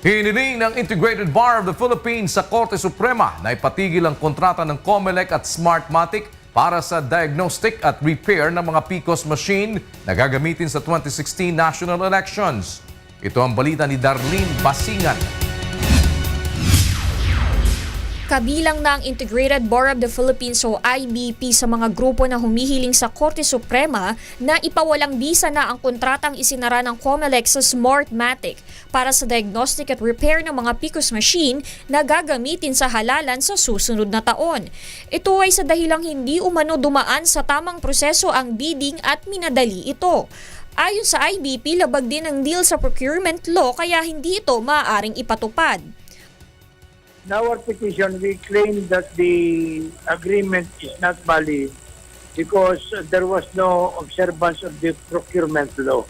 Hiniling ng Integrated Bar of the Philippines sa Korte Suprema na ipatigil ang kontrata ng Comelec at Smartmatic para sa diagnostic at repair ng mga PCOS machine na gagamitin sa 2016 national elections. Ito ang balita ni Darlene Basingan. Kabilang na ang Integrated Bar of the Philippines o IBP sa mga grupo na humihiling sa Korte Suprema na ipawalang bisa na ang kontratang isinara ng COMELEC sa Smartmatic para sa diagnostic at repair ng mga PICOS machine na gagamitin sa halalan sa susunod na taon. Ito ay sa dahilang hindi umano dumaan sa tamang proseso ang bidding at minadali ito. Ayon sa IBP, labag din ang deal sa procurement law kaya hindi ito maaaring ipatupad. In our petition, we claim that the agreement is not valid because there was no observance of the procurement law.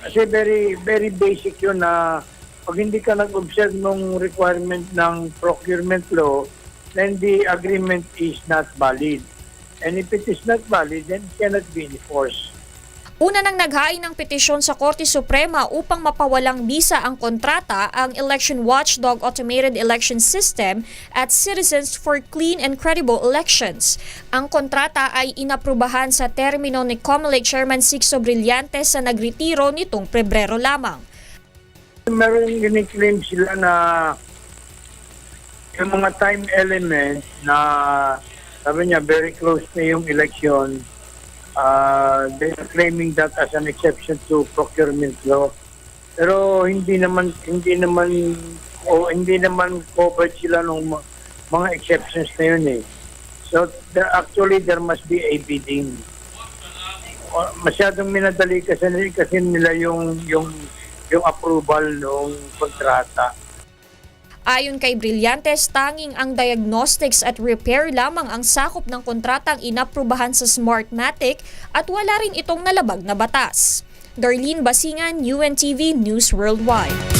Kasi very very basic yun na pag hindi ka nag-observe ng requirement ng procurement law, then the agreement is not valid. And if it is not valid, then it cannot be enforced. Una nang naghain ng petisyon sa Korte Suprema upang mapawalang bisa ang kontrata ang Election Watchdog Automated Election System at Citizens for Clean and Credible Elections. Ang kontrata ay inaprubahan sa termino ni COMELEC Chairman Sixto Brillante sa nagretiro nitong Pebrero lamang. Meron claim sila na yung mga time element na sabi niya very close na yung election, uh, claiming that as an exception to procurement law. Pero hindi naman hindi naman o hindi naman covered sila ng mga exceptions na yun eh. So there, actually there must be a bidding. Masyadong minadali kasi kasi nila yung yung yung approval ng kontrata. Ayon kay Brillantes, tanging ang diagnostics at repair lamang ang sakop ng kontratang inaprubahan sa Smartmatic at wala rin itong nalabag na batas. Darlene Basingan, UNTV News Worldwide.